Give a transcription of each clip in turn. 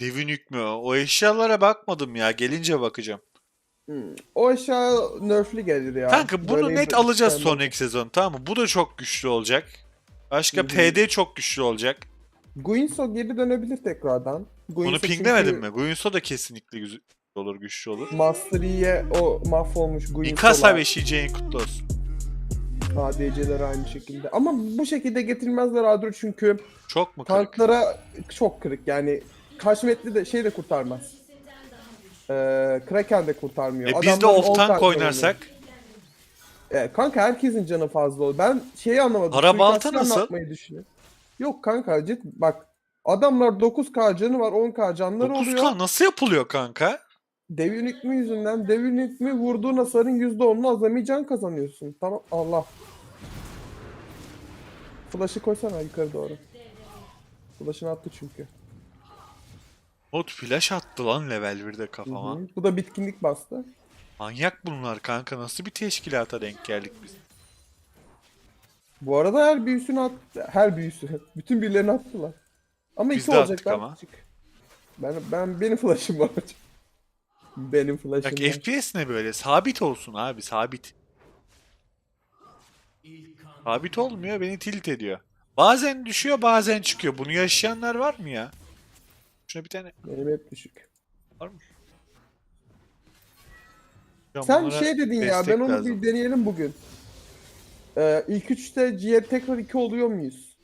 Devin hükmü. O eşyalara bakmadım ya. Gelince bakacağım. Hmm. O eşya nerfli gelir ya. Kanka bunu Böyle net alacağız ben- sonraki sezon tamam mı? Bu da çok güçlü olacak. Başka Hı hı. PD çok güçlü olacak. Guinsoo geri dönebilir tekrardan. Bunu Guinsoo pinglemedin çünkü mi? Guinsoo da kesinlikle güzel olur, güçlü olur. Master Yi'ye o mahvolmuş Mikasa Guinsoo'lar. ve Shiji'nin kutlu olsun. ADC'ler aynı şekilde. Ama bu şekilde getirmezler Adro çünkü Çok mu kırık? tanklara çok kırık yani. Kaşmetli de şey de kurtarmaz. Ee, Kraken de kurtarmıyor. E biz de Adamların off 10 tank oynarsak. E, kanka herkesin canı fazla olur. Ben şeyi anlamadım. Para balta suikastçı nasıl? düşünüyor. Yok kanka cid bak adamlar 9k canı var 10k canları oluyor. 9K nasıl yapılıyor kanka? Devin hükmü yüzünden devin hükmü vurduğun hasarın %10'unu azami can kazanıyorsun. Tamam Allah. Flash'ı koysana yukarı doğru. Flash'ını attı çünkü. Bot flash attı lan level 1'de Hı kafama. hı. Bu da bitkinlik bastı. Manyak bunlar kanka. Nasıl bir teşkilata denk geldik biz? Bu arada her büyüsünü attı. Her büyüsü. Bütün birilerini attılar. Ama Biz iki olacaklar. ama. Ben, ben benim flash'ım var. benim flash'ım Bak var. FPS ne böyle? Sabit olsun abi sabit. Sabit olmuyor beni tilt ediyor. Bazen düşüyor bazen çıkıyor. Bunu yaşayanlar var mı ya? Şuna bir tane Benim hep düşük. var mı? Ya Sen bunlara şey dedin ya destek ben onu lazım. bir deneyelim bugün. Ee, ilk üçte G'ye tekrar 2 oluyor muyuz?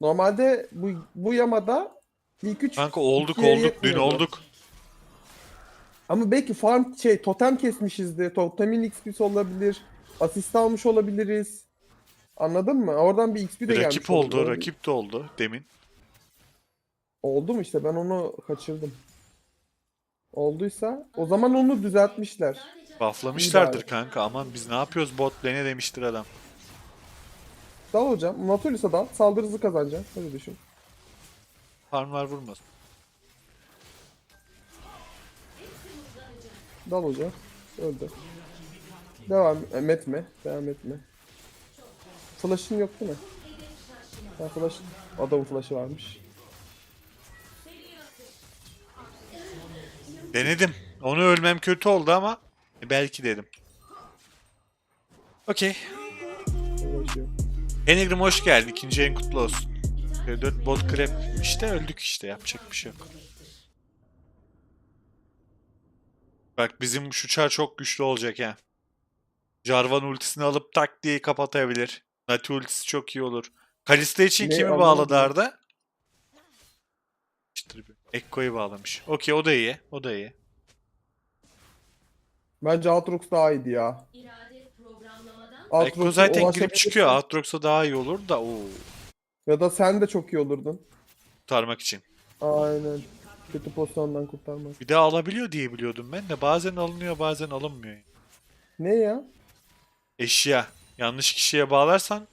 Normalde bu, bu yamada ilk üç Kanka olduk ikiye olduk dün yetmiyordu. olduk. Ama belki farm şey totem kesmişizdir. Totemin XP'si olabilir. Asist almış olabiliriz. Anladın mı? Oradan bir XP de gelmiş Rakip oldu olabilir. rakip de oldu demin. Oldu mu işte ben onu kaçırdım. Olduysa o zaman onu düzeltmişler. Bufflamışlardır kanka aman biz ne yapıyoruz bot lane'e demiştir adam. Dal hocam. Natulis'a dal. Saldırı hızı kazanacaksın. Öyle düşün. Farmlar vurmasın. Dal hocam. Öldü. Devam e, etme. Devam etme. Flash'ın yok değil mi? Ha flash. Adamın flash'ı varmış. Denedim. Onu ölmem kötü oldu ama belki dedim. Okey. Enigrim hoş geldin. İkinci en kutlu olsun. 4 bot krep işte öldük işte yapacak bir şey yok. Bak bizim şu çar çok güçlü olacak ha. Jarvan ultisini alıp tak diye kapatabilir. Nati ultisi çok iyi olur. Kalista için Ne, kimi bağladı Arda? İşte bir- Ekko'yu bağlamış. Okey o da iyi. O da iyi. Bence Aatrox daha iyiydi ya. Ekko Aatrox'a zaten girip ulaşabilirsin. çıkıyor. Aatrox'a daha iyi olur da o Ya da sen de çok iyi olurdun. kurtarmak için. Aynen. Kötü pozisyondan kurtarmaz. Bir daha alabiliyor diye biliyordum ben de. Bazen alınıyor bazen alınmıyor. Ne ya? Eşya. Yanlış kişiye bağlarsan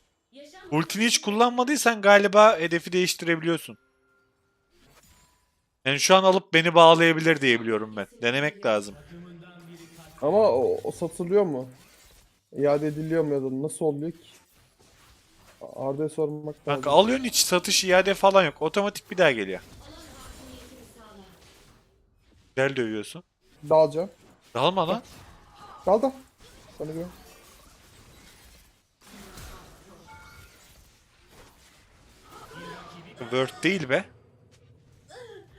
ultini hiç kullanmadıysan galiba hedefi değiştirebiliyorsun. Yani şu an alıp beni bağlayabilir diye biliyorum ben. Denemek lazım. Ama o, o satılıyor mu? İade ediliyor mu ya da nasıl oluyor ki? Arda'ya sormak lazım. Kanka alıyorsun hiç satış iade falan yok. Otomatik bir daha geliyor. Güzel dövüyorsun. Dalacağım. Dalma lan. Dal da. Sana güven. Word değil be.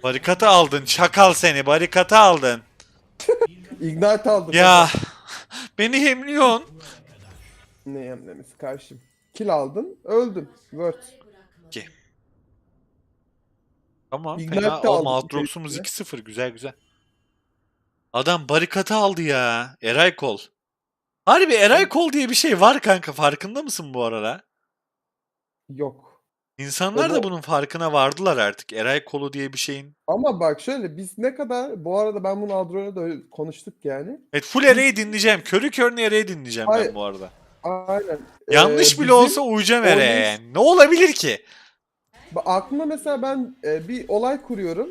Barikatı aldın. Çakal seni. Barikatı aldın. Ignite aldım. Ya. Beni hemliyorsun. Ne yemlemesi karşım. Kill aldın, öldün. Word. Tamam. Ignite Fena. de O aldık Maltrox'umuz içerisine. 2-0. Güzel güzel. Adam barikatı aldı ya. Eray Kol. Harbi Eray Kol diye bir şey var kanka. Farkında mısın bu arada? Yok. İnsanlar da bu- bunun farkına vardılar artık. Eray Kolu diye bir şeyin. Ama bak şöyle biz ne kadar bu arada ben bunu Adro'yla da konuştuk yani. Evet full Eray'i dinleyeceğim. Körü körüne Eray'i dinleyeceğim ben Hayır. bu arada. Aynen. Yanlış Ee, bile olsa uyacağım oynayış- yani. Ne olabilir ki? Ba- Aklımda mesela ben e, bir olay kuruyorum.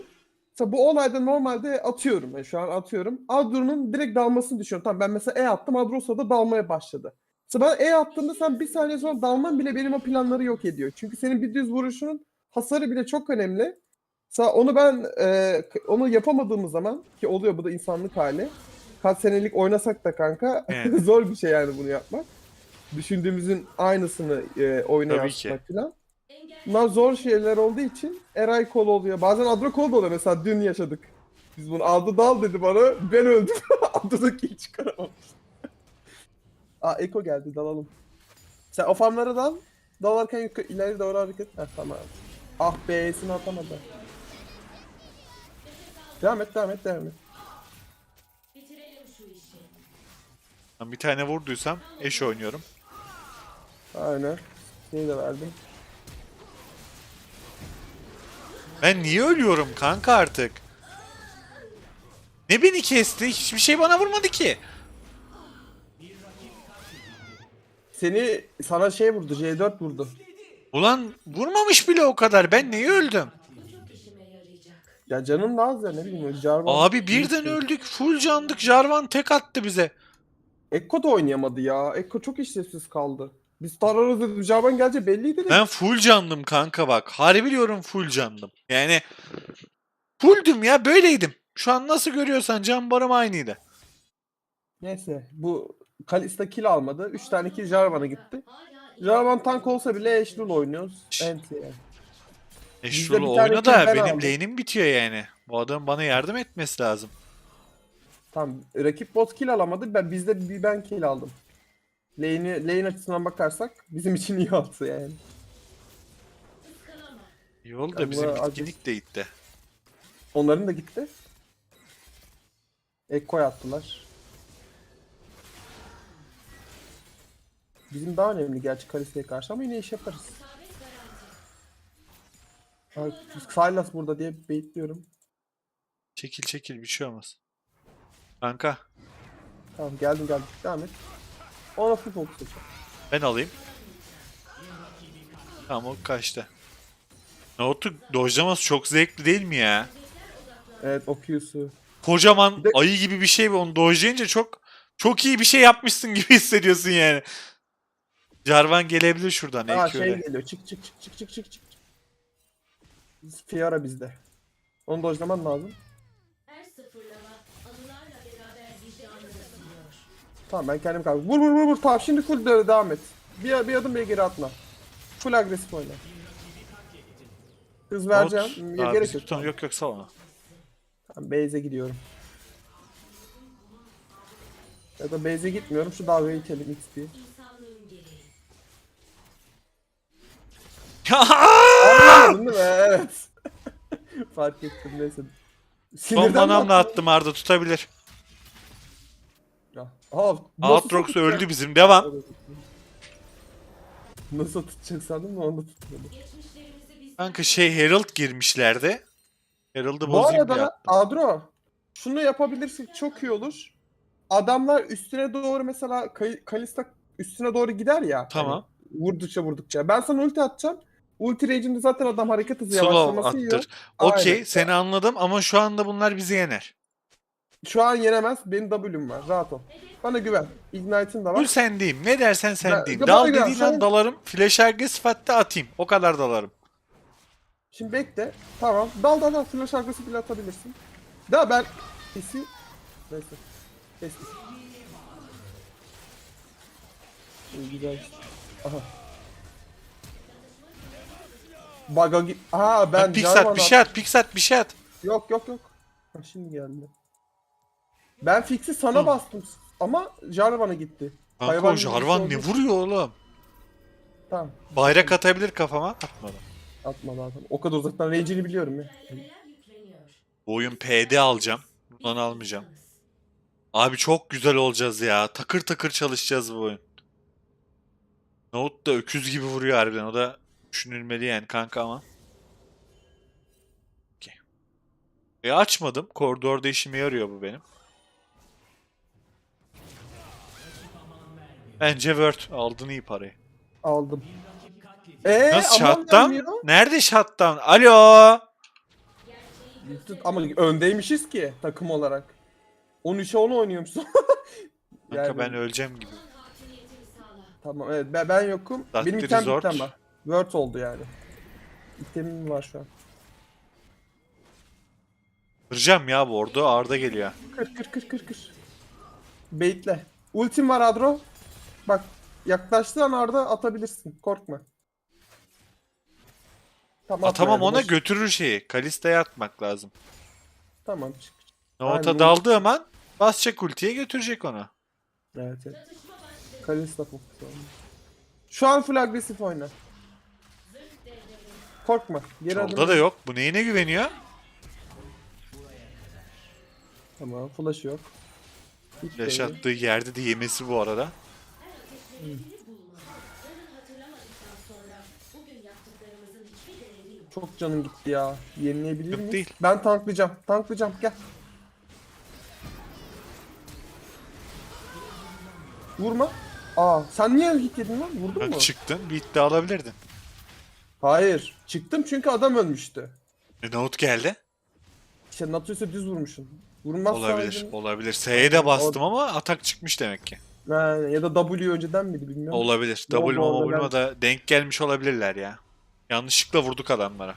Mesela bu olayda normalde atıyorum. Yani şu an atıyorum. Adro'nun direkt dalmasını düşünüyorum. Tamam ben mesela E attım. Adro da dalmaya başladı. Mesela ben E attığımda sen bir saniye sonra dalman bile benim o planları yok ediyor. Çünkü senin bir düz vuruşunun hasarı bile çok önemli. Mesela onu ben e, onu yapamadığımız zaman ki oluyor bu da insanlık hali. Kaç senelik oynasak da kanka Evet. zor bir şey yani bunu yapmak. Düşündüğümüzün aynısını e, yansıtmak falan. Bunlar zor şeyler olduğu için Eray kol oluyor. Bazen Adro kol da oluyor. Mesela dün yaşadık. Biz bunu aldı dal dedi bana. Ben öldüm. Adro kill çıkaramamış. Aa Eko geldi dalalım. Sen o farmlara dal. Dalarken yukarı, ileri doğru hareket. Heh, tamam. Ah B'sini atamadı. Devam et devam et devam et. Ben bir tane vurduysam eş oynuyorum. Aynen. Şeyi de verdim. Ben niye ölüyorum kanka artık? Ne beni kesti? Hiçbir şey bana vurmadı ki. Seni sana şey vurdu. J4 vurdu. Ulan vurmamış bile o kadar. Ben niye öldüm? Ya canın da az ya ne bileyim. Jarvan Abi birden öldük. Full candık. Jarvan tek attı bize. Ekko da oynayamadı ya. Ekko çok işlevsiz kaldı. Biz tararız dedim. Jarvan gelecek belliydi de. Ben full candım kanka bak. Harbi diyorum full candım. Yani fulldüm ya böyleydim. Şu an nasıl görüyorsan can barım aynıydı. Neyse bu Kalista kill almadı. 3 tane kill Jarvan'a gitti. Jarvan tank olsa bile Ashlul oynuyoruz. Enti yani. Eşrulu bir tane oyna da ben benim aldım. lane'im bitiyor yani. Bu adam bana yardım etmesi lazım. Tamam. Rakip bot kill alamadı. Ben bizde bir ben kill aldım. Lane'i lane açısından bakarsak bizim için iyi oldu yani. İyi oldu da Allah bizim acı- bitkinlik de gitti. Onların da gitti. Ekko'ya attılar. Bizim daha önemli gerçi Kalista'ya karşı ama yine iş yaparız. Ay, Sylas burada diye bekliyorum. Çekil çekil bir şey olmaz. Kanka Tamam geldim geldim. Devam et. Ona full focus yapacağım. ben alayım. Tamam o kaçtı. Note'u dojlaması çok zevkli değil mi ya? Evet o Q'su. Kocaman Bir de- ayı gibi bir şey ve onu dojlayınca çok çok iyi bir şey yapmışsın gibi hissediyorsun yani. Jarvan gelebilir şuradan Aa şey geliyor. Çık çık çık çık çık çık çık. Fiora bizde. Onu dojlaman lazım. Her sıfırlama anılarla beraber vicdanını sınıyor. Tamam ben kendim kaldım. Vur vur vur vur. Tamam şimdi full de- devam et. Bir, bir adım bir geri atma. Full agresif oyna. Hız vereceğim. Aa, gerek yok. tutan- Yok yok sal onu. Tamam, base'e gidiyorum. Ya da base'e gitmiyorum. Şu dalgayı itelim XP. Anlamadın değil mi? Evet. Fark ettim neyse. Son mi attın? attım Arda tutabilir. Aa, tutacak? öldü bizim. Devam. Nasıl tutacak sandım da onu tutmadı. Kanka şey Herald girmişlerdi. Herald'ı Bu bozayım diye. arada Adro şunu yapabilirsek çok iyi olur. Adamlar üstüne doğru mesela Kalista üstüne doğru gider ya. Tamam. hani vurdukça vurdukça. Ben sana ulti atacağım. Ulti range'inde zaten adam hareket hızı Slow yavaşlaması yiyor. attır. Okey Aynen. seni anladım ama şu anda bunlar bizi yener. Şu an yenemez. Benim W'm var. Rahat ol. Bana güven. Ignite'in de var. sendeyim. Ne dersen sendeyim. Ya Dal bana gel, dediğin an sen- dalarım. Flash agresif hatta atayım. O kadar dalarım. Şimdi bekle. Tamam. Dal dal dal. Flash agresif bile atabilirsin. Daha ben... Kesi... Neyse. Kes. İyi güzel. Aha. Baga git. Aa ben Ben pix Jarvan at bir şey at. Pix at bir şey at. Yok yok yok. Ha, şimdi geldi. Ben fix'i sana Hı. bastım ama Jarvan'a gitti. Kanka Hayvan o şey Jarvan ne vuruyor oğlum? Tamam. Bayrak atabilir kafama. Atmadım. Atma zaten. O kadar uzaktan range'ini biliyorum ya. Bu oyun PD alacağım. Bundan almayacağım. Abi çok güzel olacağız ya. Takır takır çalışacağız bu oyun. Note da öküz gibi vuruyor harbiden. O da düşünülmeli yani kanka ama. Okey. E açmadım. Koridorda işime yarıyor bu benim. Bence Word. Aldın iyi parayı. Aldım. Eee Nasıl gelmiyor. Nerede shutdown? Alo. Ama öndeymişiz ki takım olarak. 13'e 10 oynuyormuşsun. Kanka Yani- ben öleceğim gibi. Tamam evet ben, ben yokum. Benim item bitti ama. Word oldu yani. İtemim var şu an. Kıracağım ya bu ordu Arda geliyor. Kır kır kır kır kır. Baitle. Ultim var Adro. Bak yaklaştığı an Arda atabilirsin. Korkma. Tamam, Atamam ona götürür şeyi. Kalista'ya atmak lazım. Tamam çık. Novata Aynen. daldığı an basacak ultiye götürecek onu. Evet evet. Kalista fokus oldu. Şu an full agresif oyna. Korkma. Geri adım. Orada da yok. Bu neyine güveniyor? Tamam flash yok. Hiç Flash değil. attığı yerde de yemesi bu arada. Çok canım gitti ya. Yenileyebilir Yok miyiz? değil. Ben tanklayacağım. Tanklayacağım. Gel. Vurma. Aa sen niye hit yedin lan? Vurdun Bak mu? çıktın bir iddia alabilirdin. Hayır. Çıktım çünkü adam ölmüştü. E, Note geldi. İşte Nautilus'a düz vurmuşsun. Vurmazsa Olabilir. Olabilir. S'ye de bastım ama atak çıkmış demek ki. ya da W önceden miydi bilmiyorum. Olabilir. W oldu orada Mobile'ma da denk gelmiş olabilirler ya. Yanlışlıkla vurduk adamlara.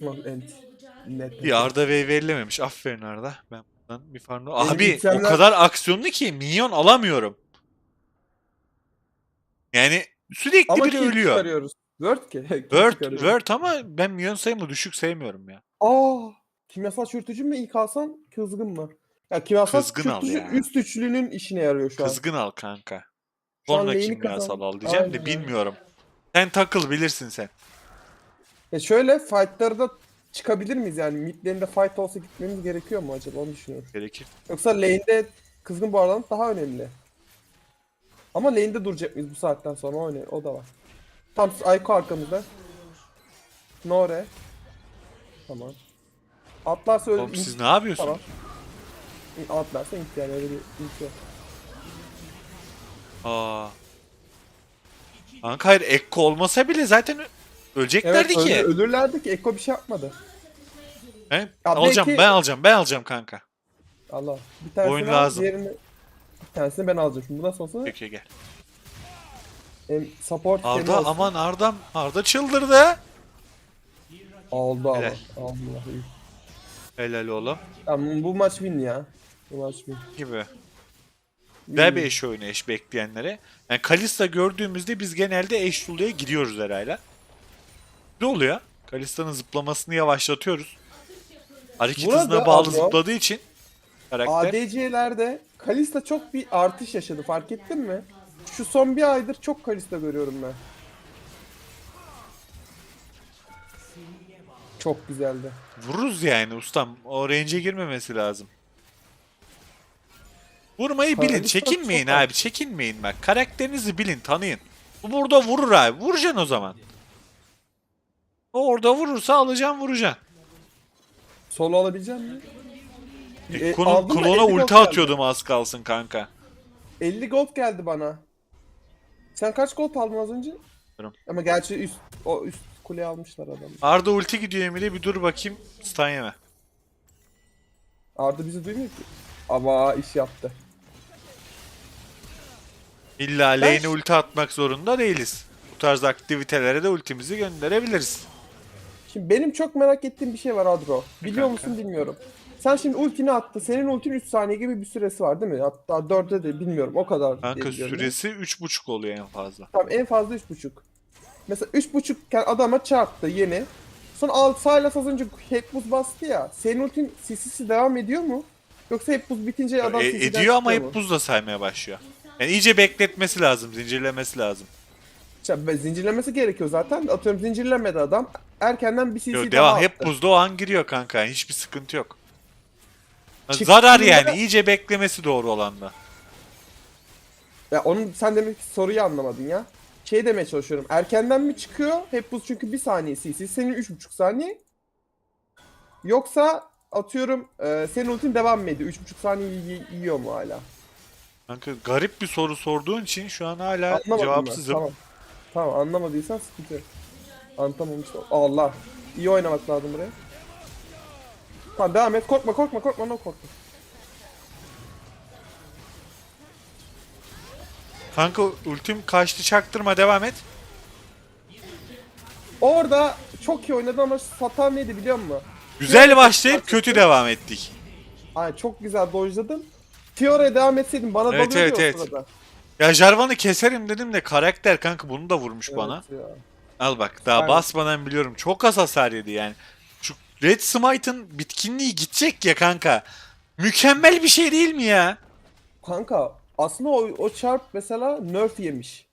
Tamam, ent. Net. Bir Arda Wave verilememiş. Aferin Arda. Ben buradan bir farklı... Benim Abi itemler- o kadar aksiyonlu ki minyon alamıyorum. Yani sürekli Ama biri kill ölüyor. çıkarıyoruz. Word ki. Word. Word ama ben minyon sayımı düşük sevmiyorum ya. Aa, kimyasal çürütücü mü ilk alsan kızgın mı? Ya kimyasal Kızgın al çürütücü ya. üst üçlünün işine yarıyor şu an. Kızgın al kanka. Şu Sonra kimyasal kazan- al diyeceğim Aynen de bilmiyorum. Sen takıl bilirsin sen. Ya şöyle fight'larda çıkabilir miyiz yani? Mid lane'de fight olsa gitmemiz gerekiyor mu acaba onu düşünüyorum. Gerekir. Yoksa lane'de kızgın bağlanıp daha önemli. Ama lane'de duracak mıyız bu saatten sonra o, önemli, o da var. Tam Ayko arkamızda. Nore. Tamam. Atlarsa öyle Oğlum siz ne yapıyorsunuz? Tamam. Atlarsa int yani öyle bir int yok. Aa. Kanka hayır Ekko olmasa bile zaten öleceklerdi Evet ki. öyle- ölürlerdi ki Eko bir şey yapmadı. He? Ya alacağım belki- ben alacağım ben alacağım kanka. Allah. Bir tanesini Oyun al, lazım. diğerini... Bir tanesini ben alacağım. Şimdi bundan sonrası Peki gel. Hem support Arda aman Arda'm Arda çıldırdı. Aldı ama. Helal. İyi. Helal oğlum Tamam bu maç win ya. Bu maç win. gibi. Güzel bir eş oyunu eş bekleyenlere. Yani Kalista gördüğümüzde biz genelde eş doluya gidiyoruz herhalde. Ne oluyor? Kalista'nın zıplamasını yavaşlatıyoruz. Hareket Burada hızına bağlı Arda- zıpladığı için karakter. ADC'lerde Kalista çok bir artış yaşadı fark ettin mi? Şu son bir aydır çok Kalista görüyorum ben. Çok güzeldi. Vururuz yani ustam. O range'e girmemesi lazım. Vurmayı bilin. Kalista Çekinmeyin çok- abi. Çekinmeyin bak. Karakterinizi bilin. Tanıyın. Bu burada vurur abi. Vuracaksın o zaman. O orada vurursa alacaksın vuracaksın. Solo alabilecek misin? E, aldın mı? klona 50 gold ulti geldi. atıyordum az kalsın kanka. 50 gold geldi bana. Sen kaç gold aldın az önce? Bilmiyorum. Ama gerçi üst o üst kuleye almışlar adam. Arda ulti gidiyor Emre bir dur bakayım. Stun yeme. Arda bizi duymuyor ki. Ama iş yaptı. İlla lane'e ulti atmak zorunda değiliz. Bu tarz aktivitelere de ultimizi gönderebiliriz. Şimdi benim çok merak ettiğim bir şey var Adro. Biliyor kanka? musun bilmiyorum. Sen şimdi ultini attı. Senin ultin 3 saniye gibi bir süresi var değil mi? Hatta 4'e de bilmiyorum o kadar. diye Kanka biliyorum ben. süresi 3.5 oluyor en fazla. Tamam en fazla 3.5. Mesela 3.5 iken adama çarptı yeni. Sonra al Sylas az önce hep buz bastı ya. Senin ultin CC'si devam ediyor mu? Yoksa hep buz bitince adam E, CC'den ediyor ama hep mu? buzla saymaya başlıyor. Yani iyice bekletmesi lazım, zincirlemesi lazım. İşte zincirlemesi gerekiyor zaten. Atıyorum zincirlemedi adam. Erkenden bir CC Yo, daha devam attı. hep buzda o an giriyor kanka. Hiçbir sıkıntı yok. Zarar yani. iyice beklemesi doğru olan da. Ya onun sen demek ki soruyu anlamadın ya. Şey demeye çalışıyorum. Erkenden mi çıkıyor? Hep buz çünkü bir saniye CC. Senin 3.5 saniye. Yoksa atıyorum e, senin ultin devam mı ediyor? 3.5 saniye yi- yiyor mu hala? Kanka garip bir soru sorduğun için şu an hala Anlamadım cevapsızım. Tamam. Tamam anlamadıysan sıkıntı yok. Anlatamamıştım. Allah. İyi oynamak lazım buraya. Tamam devam et. Korkma korkma korkma no korkma. Kanka ultim kaçtı çaktırma devam et. Orada çok iyi oynadı ama hata neydi biliyor musun? Güzel başlayıp kötü devam ettik. Ay çok güzel dojladın. Fiora'ya devam etseydin bana Evet, dalıyordu evet, evet. sırada. Ya Jarvan'ı keserim dedim de karakter kanka bunu da vurmuş bana. Evet ya. Al bak daha Aynen. basmadan biliyorum. Çok az hasar yedi yani. Red Smite'ın bitkinliği gidecek ya kanka. Mükemmel bir şey değil mi ya? Kanka aslında o, o çarp mesela nerf yemiş.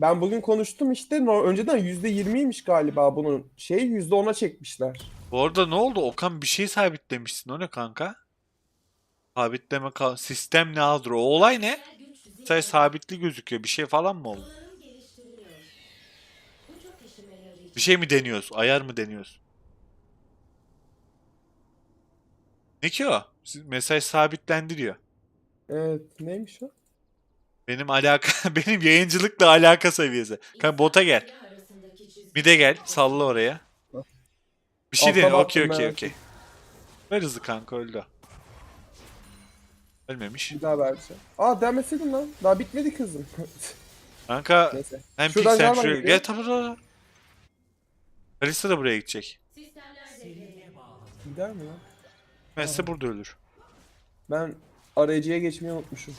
Ben bugün konuştum işte no- önceden %20'ymiş galiba bunun şeyi %10'a çekmişler. Bu arada ne oldu? Okan bir şey sabitlemişsin. O ne kanka? Sabitleme ka- sistem ne aldır? O olay ne? Say sabitli gözüküyor. Bir şey falan mı oldu? Bir şey mi deniyoruz? Ayar mı deniyoruz? Ne ki o? Mesaj sabitlendi diyor. Evet neymiş o? Benim alaka benim yayıncılıkla alaka seviyesi. Kanka bota gel. Bir de gel. Salla oraya. Bir şey baktım Okey ben. okey okey. Ver hızlı kanka öldü. o. Ölmemiş. Bir daha vereceğim. Aa devam etseydin lan. Daha bitmedi kızım. Kanka Neyse. hem Şuradan piksel Jarvan şuraya. gidiyor. Gel tamam tamam. Kalista da buraya gidecek. Gider mi lan? Messi burada ölür. Ben arayıcıya geçmeyi unutmuşum.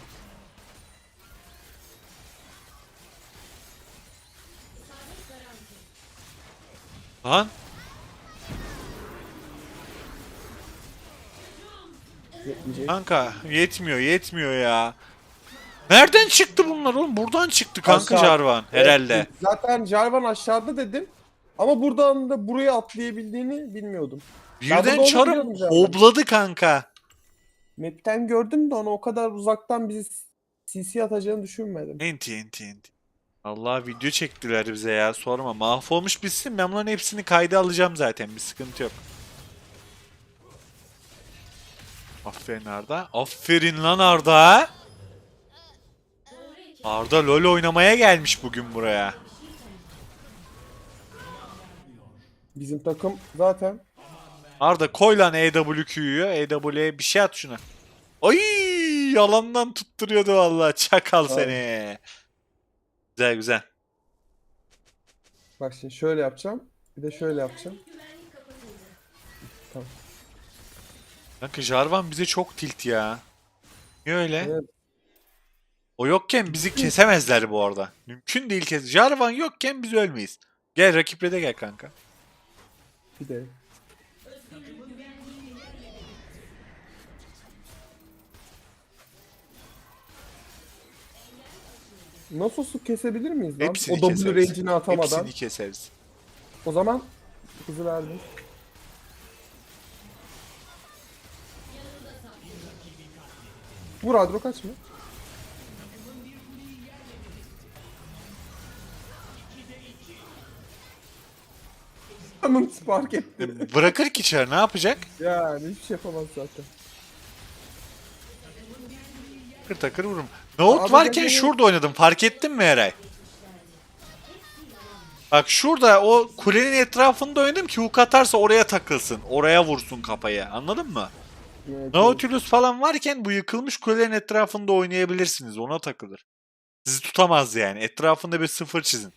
Lan Yetmeyecek. kanka yetmiyor yetmiyor ya. Nereden çıktı bunlar oğlum? Buradan çıktı kanka Aşağı. Jarvan herhalde. Evet, zaten Jarvan aşağıda dedim. Ama buradan da buraya atlayabildiğini bilmiyordum. Birden çarım hobladı kanka. Map'ten gördüm de onu o kadar uzaktan bizi CC atacağını düşünmedim. Enti enti enti. Allah video çektiler bize ya sorma. Mahvolmuş bitsin ben bunların hepsini kayda alacağım zaten bir sıkıntı yok. Aferin Arda. Aferin lan Arda. Arda LoL oynamaya gelmiş bugün buraya. Bizim takım zaten Arda koy lan EWQ'yu. EW'ye bir şey at şuna. Ay yalandan tutturuyordu vallahi. Çakal Abi. seni. Güzel güzel. bak şimdi şöyle yapacağım. Bir de şöyle yapacağım. Tamam. Kanka Jarvan bize çok tilt ya. Niye öyle? Evet. O yokken bizi kesemezler bu arada. Mümkün değil kes. Jarvan yokken biz ölmeyiz. Gel rakiple de gel kanka. Bir de. Nasus'u kesebilir miyiz lan? Hepsini o W keseriz. range'ini atamadan. Hepsini keseriz. O zaman kızı verdim. Vur Adro kaçma. Hanım fark etti. Bırakır ki içeri ne yapacak? Yani hiçbir şey yapamaz zaten. Takır takır vururum. Nohut Abi varken ben de- şurada oynadım. Fark ettin mi Eray? Bak şurada o kulenin etrafında oynadım ki hook atarsa oraya takılsın. Oraya vursun kafayı. Anladın mı? Evet, Nautilus falan varken bu yıkılmış kulelerin etrafında oynayabilirsiniz. Ona takılır. Sizi tutamaz yani. Etrafında bir sıfır çizin.